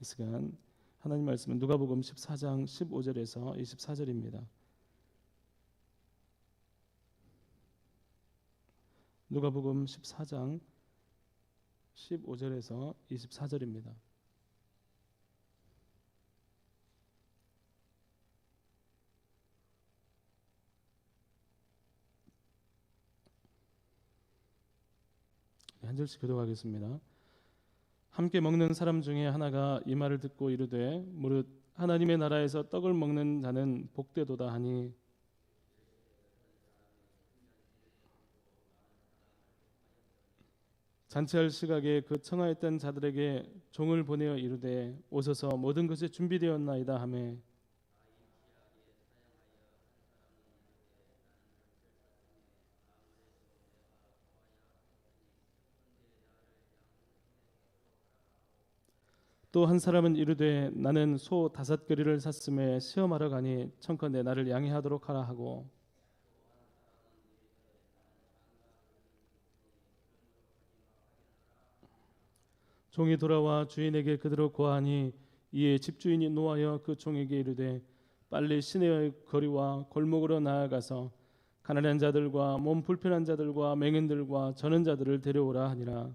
이 시간 하나님 말씀은 누가복음 14장 15절에서 24절입니다. 누가복음 14장 15절에서 24절입니다. 네, 한 절씩 교독하겠습니다. 함께 먹는 사람 중에 하나가 이 말을 듣고 이르되 무릇 하나님의 나라에서 떡을 먹는 자는 복되도다 하니. 잔치할 시각에 그 청하였던 자들에게 종을 보내어 이르되 오소서 모든 것이 준비되었나이다 하매 또 한 사람은 이르되 나는 소 다섯 거리를 샀음에 시험하러 가니 청컨대 나를 양해하도록 하라 하고. 종이 돌아와 주인에게 그대로 고하니 이에 집주인이 노하여 그 종에게 이르되 빨리 시내의 거리와 골목으로 나아가서 가난한 자들과 몸 불편한 자들과 맹인들과 저는 자들을 데려오라 하니라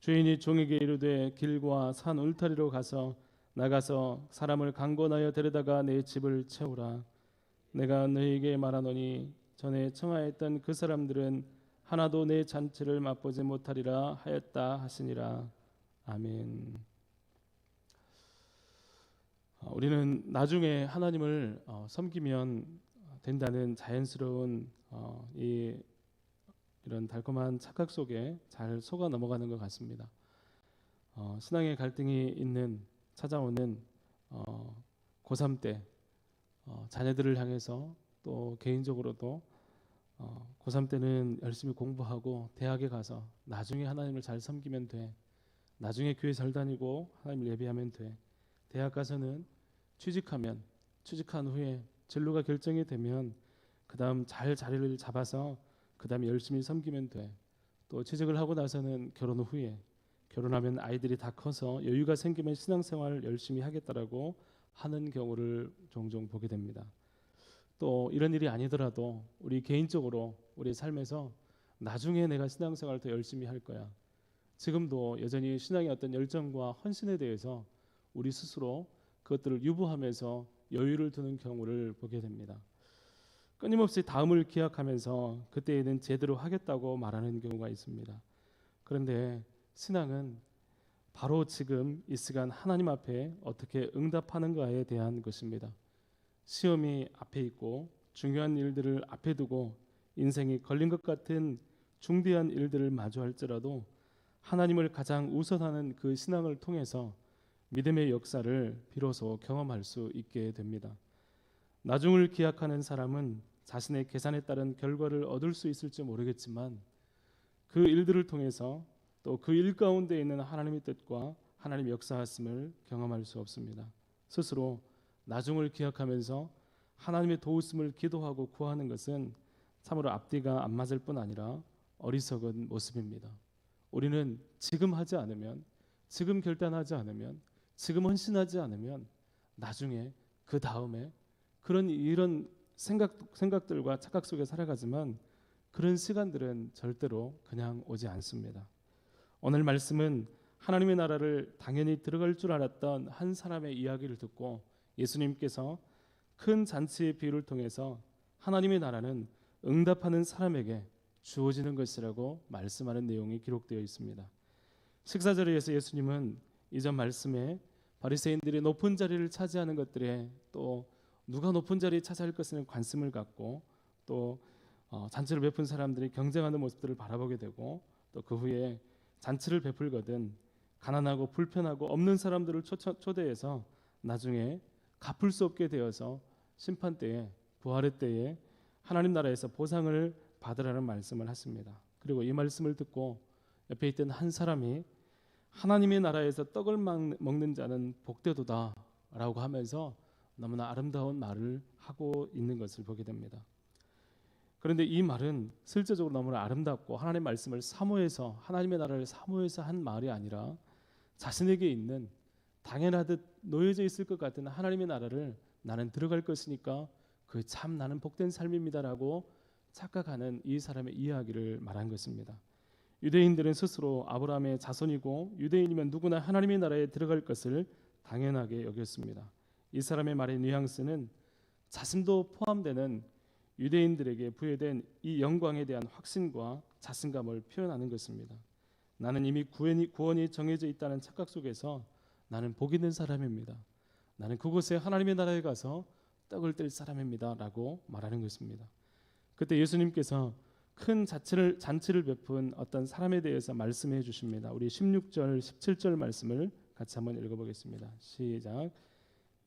주인이 종에게 이르되 길과 산 울타리로 가서 나가서 사람을 강권하여 데려다가 내 집을 채우라 내가 너희에게 말하노니 전에 청하였던 그 사람들은 하나도 내 잔치를 맛보지 못하리라 하였다 하시니라 아멘. 어, 우리는 나중에 하나님을 어, 섬기면 된다는 자연스러운 어, 이 이런 달콤한 착각 속에 잘 속아 넘어가는 것 같습니다. 어, 신앙의 갈등이 있는 찾아오는 어, 고3 때 어, 자녀들을 향해서 또 개인적으로도 어, 고3 때는 열심히 공부하고 대학에 가서 나중에 하나님을 잘 섬기면 돼. 나중에 교회 잘 다니고 하나님을 예배하면 돼. 대학 가서는 취직하면 취직한 후에 진로가 결정이 되면 그 다음 잘 자리를 잡아서 그 다음에 열심히 섬기면 돼. 또 취직을 하고 나서는 결혼 후에 결혼하면 아이들이 다 커서 여유가 생기면 신앙생활을 열심히 하겠다라고 하는 경우를 종종 보게 됩니다. 또 이런 일이 아니더라도 우리 개인적으로 우리 삶에서 나중에 내가 신앙생활을 더 열심히 할 거야. 지금도 여전히 신앙의 어떤 열정과 헌신에 대해서 우리 스스로 그것들을 유보하면서 여유를 두는 경우를 보게 됩니다. 끊임없이 다음을 기약하면서 그때에는 제대로 하겠다고 말하는 경우가 있습니다. 그런데 신앙은 바로 지금 이 시간 하나님 앞에 어떻게 응답하는가에 대한 것입니다. 시험이 앞에 있고 중요한 일들을 앞에 두고 인생이 걸린 것 같은 중대한 일들을 마주할지라도 하나님을 가장 우선하는 그 신앙을 통해서 믿음의 역사를 비로소 경험할 수 있게 됩니다. 나중을 기약하는 사람은 자신의 계산에 따른 결과를 얻을 수 있을지 모르겠지만 그 일들을 통해서 또 그 일 가운데 있는 하나님의 뜻과 하나님의 역사하심을 경험할 수 없습니다. 스스로 나중을 기억하면서 하나님의 도우심을 기도하고 구하는 것은 참으로 앞뒤가 안 맞을 뿐 아니라 어리석은 모습입니다. 우리는 지금 하지 않으면 지금 결단하지 않으면 지금 헌신하지 않으면 나중에 그 다음에 그런 이런 생각 생각들과 착각 속에 살아가지만 그런 시간들은 절대로 그냥 오지 않습니다. 오늘 말씀은 하나님의 나라를 당연히 들어갈 줄 알았던 한 사람의 이야기를 듣고 예수님께서 큰 잔치의 비유를 통해서 하나님의 나라는 응답하는 사람에게 주어지는 것이라고 말씀하는 내용이 기록되어 있습니다. 식사 자리에서 예수님은 이전 말씀에 바리새인들이 높은 자리를 차지하는 것들에 또 누가 높은 자리에 차지할 것에는 관심을 갖고 또 어, 잔치를 베푼 사람들이 경쟁하는 모습들을 바라보게 되고 또 그 후에 잔치를 베풀거든 가난하고 불편하고 없는 사람들을 초 대해서 나중에 갚을 수 없게 되어서 심판 때에 부활의 때에 하나님 나라에서 보상을 받으라는 말씀을 하십니다. 그리고 이 말씀을 듣고 옆에 있던 한 사람이 하나님의 나라에서 떡을 먹는 자는 복되도다라고 하면서 너무나 아름다운 말을 하고 있는 것을 보게 됩니다. 그런데 이 말은 실제적으로 너무나 아름답고 하나님의 말씀을 사모해서 하나님의 나라를 사모해서 한 말이 아니라 자신에게 있는 당연하듯 놓여져 있을 것 같은 하나님의 나라를 나는 들어갈 것이니까 그 참 나는 복된 삶입니다라고 착각하는 이 사람의 이야기를 말한 것입니다. 유대인들은 스스로 아브라함의 자손이고 유대인이면 누구나 하나님의 나라에 들어갈 것을 당연하게 여겼습니다. 이 사람의 말의 뉘앙스는 자신도 포함되는 유대인들에게 부여된 이 영광에 대한 확신과 자신감을 표현하는 것입니다. 나는 이미 구원이, 구원이 정해져 있다는 착각 속에서 나는 복 있는 사람입니다. 나는 그곳에 하나님의 나라에 가서 떡을 뗄 사람입니다라고 말하는 것입니다. 그때 예수님께서 큰 자치를 잔치를 베푼 어떤 사람에 대해서 말씀해 주십니다. 우리 16절 17절 말씀을 같이 한번 읽어 보겠습니다. 시작.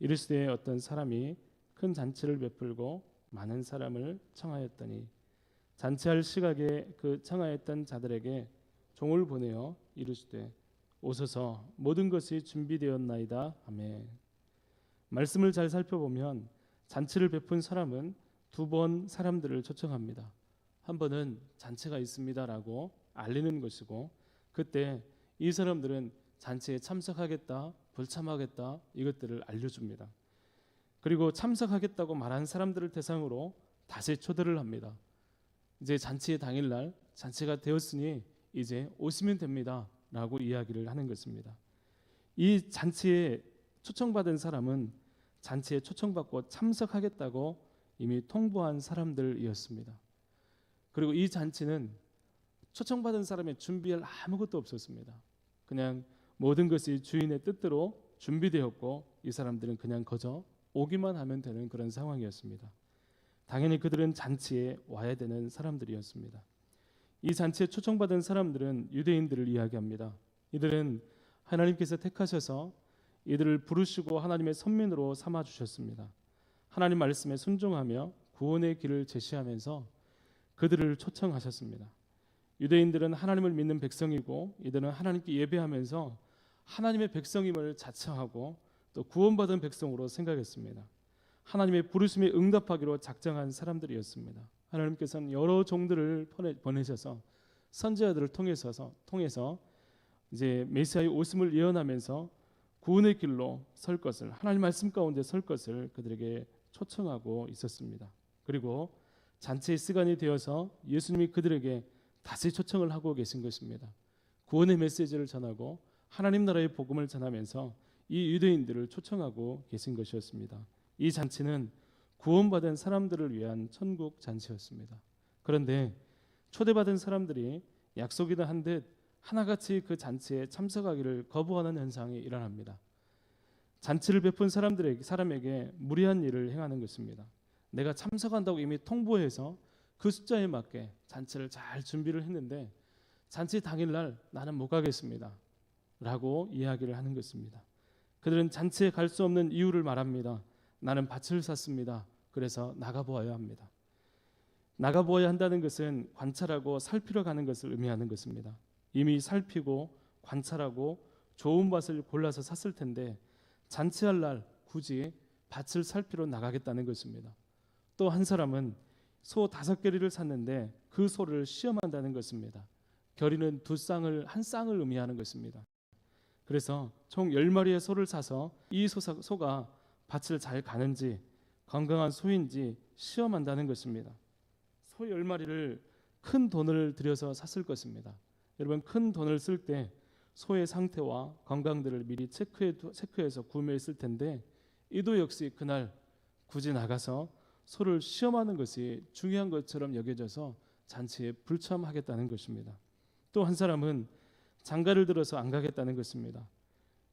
이르시되 어떤 사람이 큰 잔치를 베풀고 많은 사람을 청하였더니 잔치할 시각에 그 청하였던 자들에게 종을 보내어 이르시되 오소서 모든 것이 준비되었나이다. 아멘. 말씀을 잘 살펴보면 잔치를 베푼 사람은 두 번 사람들을 초청합니다. 한 번은 잔치가 있습니다라고 알리는 것이고 그때 이 사람들은 잔치에 참석하겠다, 불참하겠다 이것들을 알려줍니다. 그리고 참석하겠다고 말한 사람들을 대상으로 다시 초대를 합니다. 이제 잔치의 당일날 잔치가 되었으니 이제 오시면 됩니다라고 이야기를 하는 것입니다. 이 잔치에 초청받은 사람은 잔치에 초청받고 참석하겠다고 이미 통보한 사람들이었습니다. 그리고 이 잔치는 초청받은 사람의 준비할 아무것도 없었습니다. 그냥 모든 것이 주인의 뜻대로 준비되었고 이 사람들은 그냥 거저 오기만 하면 되는 그런 상황이었습니다. 당연히 그들은 잔치에 와야 되는 사람들이었습니다. 이 잔치에 초청받은 사람들은 유대인들을 이야기합니다. 이들은 하나님께서 택하셔서 이들을 부르시고 하나님의 선민으로 삼아 주셨습니다. 하나님 말씀에 순종하며 구원의 길을 제시하면서 그들을 초청하셨습니다. 유대인들은 하나님을 믿는 백성이고 이들은 하나님께 예배하면서 하나님의 백성임을 자처하고 또 구원받은 백성으로 생각했습니다. 하나님의 부르심에 응답하기로 작정한 사람들이었습니다. 하나님께서는 여러 종들을 보내셔서 선지자들을 통해서 통해서 이제 메시아의 오심을 예언하면서 구원의 길로 설 것을 하나님 말씀 가운데 설 것을 그들에게 초청하고 있었습니다. 그리고 잔치의 시간이 되어서 예수님이 그들에게 다시 초청을 하고 계신 것입니다. 구원의 메시지를 전하고 하나님 나라의 복음을 전하면서 이 유대인들을 초청하고 계신 것이었습니다. 이 잔치는 구원받은 사람들을 위한 천국 잔치였습니다. 그런데 초대받은 사람들이 약속이다 한 듯 하나같이 그 잔치에 참석하기를 거부하는 현상이 일어납니다. 잔치를 베푼 사람들에게 사람에게 무리한 일을 행하는 것입니다. 내가 참석한다고 이미 통보해서 그 숫자에 맞게 잔치를 잘 준비를 했는데 잔치 당일날 나는 못 가겠습니다. 라고 이야기를 하는 것입니다. 그들은 잔치에 갈 수 없는 이유를 말합니다. 나는 밭을 샀습니다. 그래서 나가보아야 합니다. 나가보아야 한다는 것은 관찰하고 살피러 가는 것을 의미하는 것입니다. 이미 살피고 관찰하고 좋은 밭을 골라서 샀을 텐데 잔치할 날 굳이 밭을 살피러 나가겠다는 것입니다. 또 한 사람은 소 다섯 결이를 샀는데 그 소를 시험한다는 것입니다. 결이는 두 쌍을 한 쌍을 의미하는 것입니다. 그래서 총 10마리의 소를 사서 이 소사, 소가 밭을 잘 가는지 건강한 소인지 시험한다는 것입니다. 소 10마리를 큰 돈을 들여서 샀을 것입니다. 여러분 큰 돈을 쓸 때 소의 상태와 건강들을 미리 체크해, 체크해서 구매했을 텐데 이도 역시 그날 굳이 나가서 소를 시험하는 것이 중요한 것처럼 여겨져서 잔치에 불참하겠다는 것입니다. 또 한 사람은 장가를 들어서 안 가겠다는 것입니다.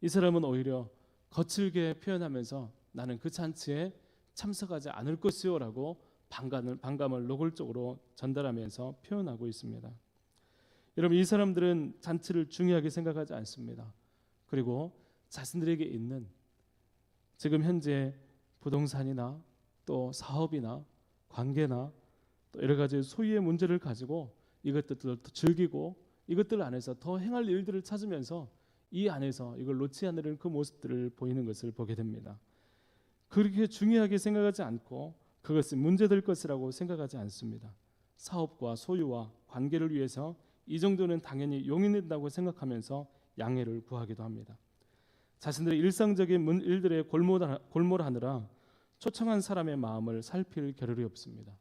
이 사람은 오히려 거칠게 표현하면서 나는 그 잔치에 참석하지 않을 것이요라고 반감을, 반감을 노골적으로 전달하면서 표현하고 있습니다. 여러분 이 사람들은 잔치를 중요하게 생각하지 않습니다. 그리고 자신들에게 있는 지금 현재 부동산이나 또 사업이나 관계나 또 여러 가지 소유의 문제를 가지고 이것들을 즐기고 이것들 안에서 더 행할 일들을 찾으면서 이 안에서 이걸 놓지 않으려는 그 모습들을 보이는 것을 보게 됩니다. 그렇게 중요하게 생각하지 않고 그것이 문제될 것이라고 생각하지 않습니다. 사업과 소유와 관계를 위해서 이 정도는 당연히 용인된다고 생각하면서 양해를 구하기도 합니다. 자신들의 일상적인 문 일들에 골몰하- 골몰하느라 초청한 사람의 마음을 살필 겨를이 없습니다.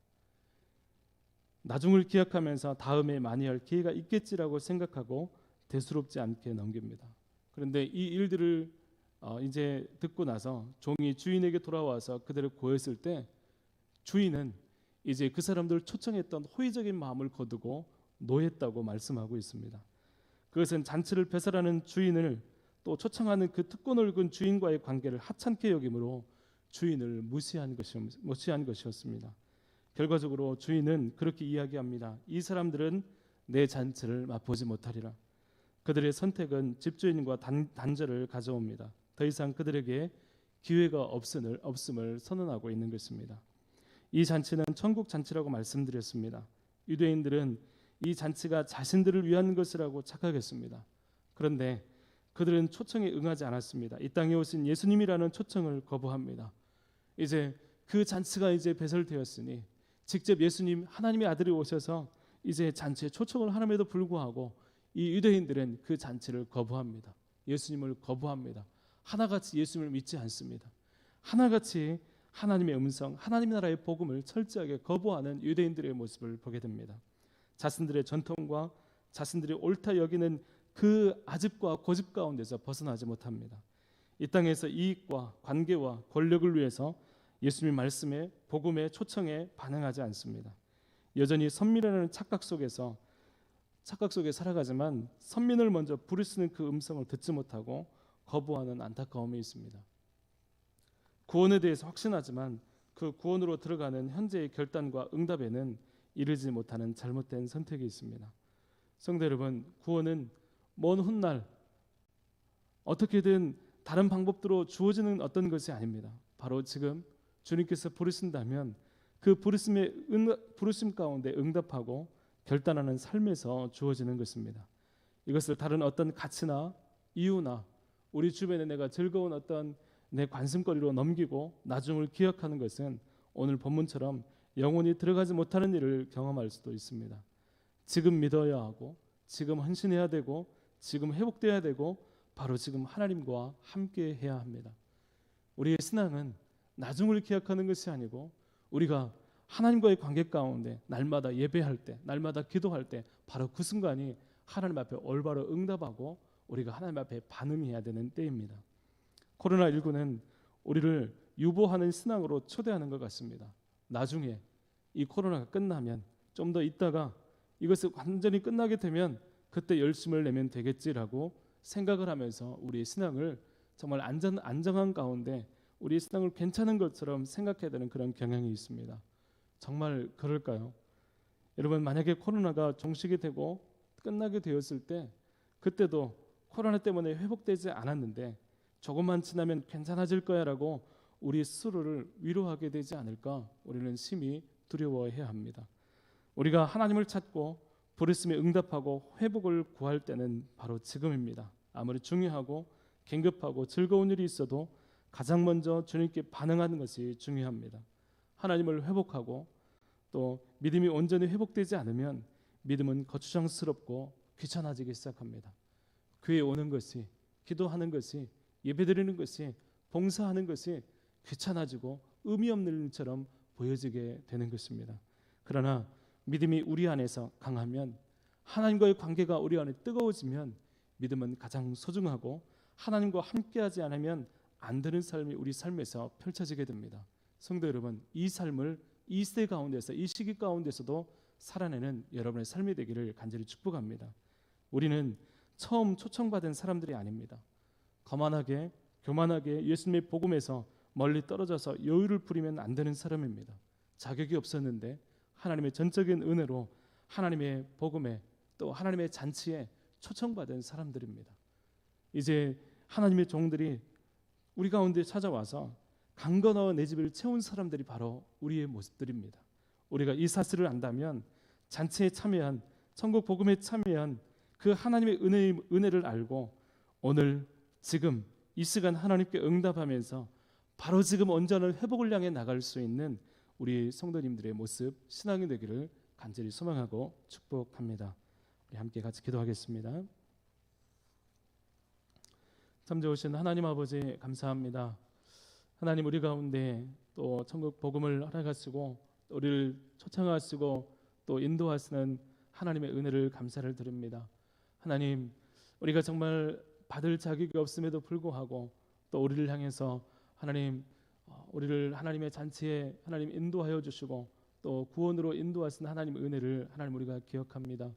나중을 기약하면서 다음에 많이 할 기회가 있겠지라고 생각하고 대수롭지 않게 넘깁니다. 그런데 이 일들을 어, 이제 듣고 나서 종이 주인에게 돌아와서 그들을 고했을 때 주인은 이제 그 사람들을 초청했던 호의적인 마음을 거두고 노했다고 말씀하고 있습니다. 그것은 잔치를 배설하는 주인을 또 초청하는 그 특권을 근 주인과의 관계를 하찮게 여김으로 주인을 무시한 것이 무시한 것이었습니다. 결과적으로 주인은 그렇게 이야기합니다. 이 사람들은 내 잔치를 맛보지 못하리라. 그들의 선택은 집주인과 단, 단절을 가져옵니다. 더 이상 그들에게 기회가 없음을, 없음을 선언하고 있는 것입니다. 이 잔치는 천국 잔치라고 말씀드렸습니다. 유대인들은 이 잔치가 자신들을 위한 것이라고 착각했습니다. 그런데 그들은 초청에 응하지 않았습니다. 이 땅에 오신 예수님이라는 초청을 거부합니다. 이제 그 잔치가 이제 배설되었으니 직접 예수님 하나님의 아들이 오셔서 이제 잔치에 초청을 하남에도 불구하고 이 유대인들은 그 잔치를 거부합니다. 예수님을 거부합니다. 하나같이 예수님을 믿지 않습니다. 하나같이 하나님의 음성, 하나님 나라의 복음을 철저하게 거부하는 유대인들의 모습을 보게 됩니다. 자신들의 전통과 자신들이 옳다 여기는 그 아집과 고집 가운데서 벗어나지 못합니다. 이 땅에서 이익과 관계와 권력을 위해서 예수님 말씀에 복음의 초청에 반응하지 않습니다. 여전히 선민이라는 착각 속에서 착각 속에 살아가지만 선민을 먼저 부르시는 그 음성을 듣지 못하고 거부하는 안타까움이 있습니다. 구원에 대해서 확신하지만 그 구원으로 들어가는 현재의 결단과 응답에는 이르지 못하는 잘못된 선택이 있습니다. 성도 여러분, 구원은 먼 훗날 어떻게든 다른 방법으로 주어지는 어떤 것이 아닙니다. 바로 지금 주님께서 부르신다면 그 부르심의 응, 부르심 가운데 응답하고 결단하는 삶에서 주어지는 것입니다. 이것을 다른 어떤 가치나 이유나 우리 주변에 내가 즐거운 어떤 내 관심거리로 넘기고 나중을 기억하는 것은 오늘 본문처럼 영혼이 들어가지 못하는 일을 경험할 수도 있습니다. 지금 믿어야 하고 지금 헌신해야 되고 지금 회복돼야 되고 바로 지금 하나님과 함께 해야 합니다. 우리의 신앙은 나중을 기약하는 것이 아니고 우리가 하나님과의 관계 가운데 날마다 예배할 때, 날마다 기도할 때 바로 그 순간이 하나님 앞에 올바로 응답하고 우리가 하나님 앞에 반응해야 되는 때입니다. 코로나 19는 우리를 유보하는 신앙으로 초대하는 것 같습니다. 나중에 이 코로나가 끝나면 좀 더 있다가 이것이 완전히 끝나게 되면 그때 열심을 내면 되겠지라고 생각을 하면서 우리의 신앙을 정말 안전 안정한 가운데 우리의 신앙을 괜찮은 것처럼 생각해야 되는 그런 경향이 있습니다. 정말 그럴까요? 여러분 만약에 코로나가 종식이 되고 끝나게 되었을 때 그때도 코로나 때문에 회복되지 않았는데 조금만 지나면 괜찮아질 거야라고 우리 스스로를 위로하게 되지 않을까 우리는 심히 두려워해야 합니다. 우리가 하나님을 찾고 부르심에 응답하고 회복을 구할 때는 바로 지금입니다. 아무리 중요하고 긴급하고 즐거운 일이 있어도 가장 먼저 주님께 반응하는 것이 중요합니다. 하나님을 회복하고 또 믿음이 온전히 회복되지 않으면 믿음은 거추장스럽고 귀찮아지기 시작합니다. 교회 오는 것이 기도하는 것이 예배드리는 것이 봉사하는 것이 귀찮아지고 의미 없는 일처럼 보여지게 되는 것입니다. 그러나 믿음이 우리 안에서 강하면 하나님과의 관계가 우리 안에 뜨거워지면 믿음은 가장 소중하고 하나님과 함께하지 않으면 안 되는 삶이 우리 삶에서 펼쳐지게 됩니다. 성도 여러분, 이 삶을 이 시대 가운데서 이 시기 가운데서도 살아내는 여러분의 삶이 되기를 간절히 축복합니다. 우리는 처음 초청받은 사람들이 아닙니다. 거만하게 교만하게 예수님의 복음에서 멀리 떨어져서 여유를 부리면 안 되는 사람입니다. 자격이 없었는데 하나님의 전적인 은혜로 하나님의 복음에 또 하나님의 잔치에 초청받은 사람들입니다. 이제 하나님의 종들이 우리 가운데 찾아와서 강건어와 내 집을 채운 사람들이 바로 우리의 모습들입니다. 우리가 이 사실을 안다면 잔치에 참여한 천국 복음에 참여한 그 하나님의 은혜, 은혜를 알고 오늘 지금 이 시간 하나님께 응답하면서 바로 지금 온전한 회복을 향해 나갈 수 있는 우리 성도님들의 모습 신앙이 되기를 간절히 소망하고 축복합니다. 우리 함께 같이 기도하겠습니다. 참 좋으신 하나님 아버지 감사합니다. 하나님 우리 가운데 또 천국 복음을 허락하시고 또 우리를 초청하시고 또 인도하시는 하나님의 은혜를 감사를 드립니다. 하나님 우리가 정말 받을 자격이 없음에도 불구하고 또 우리를 향해서 하나님 어, 우리를 하나님의 잔치에 하나님 인도하여 주시고 또 구원으로 인도하신 하나님 은혜를 하나님 우리가 기억합니다.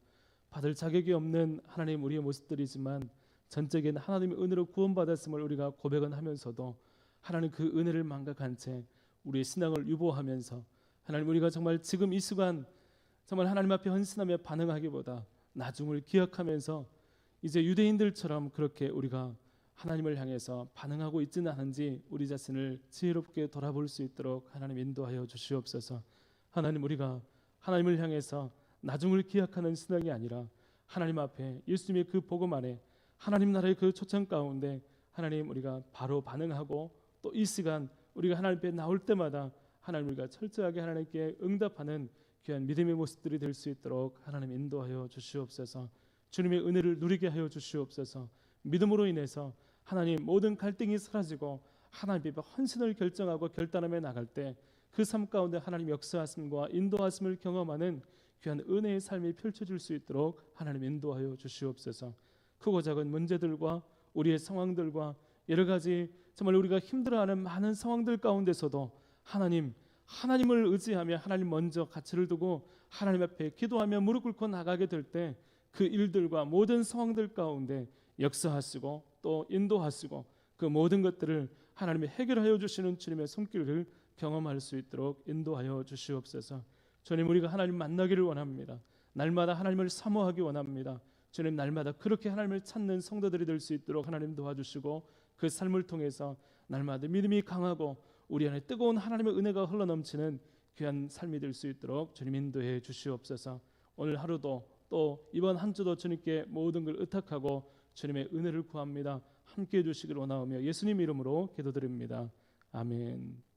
받을 자격이 없는 하나님 우리의 모습들이지만 전적인 하나님의 은혜로 구원받았음을 우리가 고백은 하면서도 하나님 그 은혜를 망각한 채 우리의 신앙을 유보하면서 하나님 우리가 정말 지금 이 순간 정말 하나님 앞에 헌신하며 반응하기보다 나중을 기억하면서 이제 유대인들처럼 그렇게 우리가 하나님을 향해서 반응하고 있지는 않은지 우리 자신을 지혜롭게 돌아볼 수 있도록 하나님 인도하여 주시옵소서. 하나님 우리가 하나님을 향해서 나중을 기약하는 신앙이 아니라 하나님 앞에 예수님의 그 복음 안에 하나님 나라의 그 초청 가운데 하나님 우리가 바로 반응하고 또 이 시간 우리가 하나님 앞에 나올 때마다 하나님 우리가 철저하게 하나님께 응답하는 귀한 믿음의 모습들이 될 수 있도록 하나님 인도하여 주시옵소서. 주님의 은혜를 누리게 하여 주시옵소서. 믿음으로 인해서 하나님 모든 갈등이 사라지고 하나님 앞에 헌신을 결정하고 결단하며 나갈 때 그 삶 가운데 하나님 역사하심과 인도하심을 경험하는 귀한 은혜의 삶이 펼쳐질 수 있도록 하나님 인도하여 주시옵소서. 크고 작은 문제들과 우리의 상황들과 여러 가지 정말 우리가 힘들어하는 많은 상황들 가운데서도 하나님 하나님을 의지하며 하나님 먼저 가치를 두고 하나님 앞에 기도하며 무릎 꿇고 나가게 될 때 그 일들과 모든 상황들 가운데 역사하시고 또 인도하시고 그 모든 것들을 하나님이 해결하여 주시는 주님의 손길을 경험할 수 있도록 인도하여 주시옵소서. 주님 우리가 하나님 만나기를 원합니다. 날마다 하나님을 사모하기 원합니다. 주님 날마다 그렇게 하나님을 찾는 성도들이 될 수 있도록 하나님 도와주시고 그 삶을 통해서 날마다 믿음이 강하고 우리 안에 뜨거운 하나님의 은혜가 흘러넘치는 귀한 삶이 될 수 있도록 주님 인도해 주시옵소서. 오늘 하루도 또 이번 한 주도 주님께 모든 걸 의탁하고 주님의 은혜를 구합니다. 함께 해 주시길 원하오며 예수님 이름으로 기도드립니다. 아멘.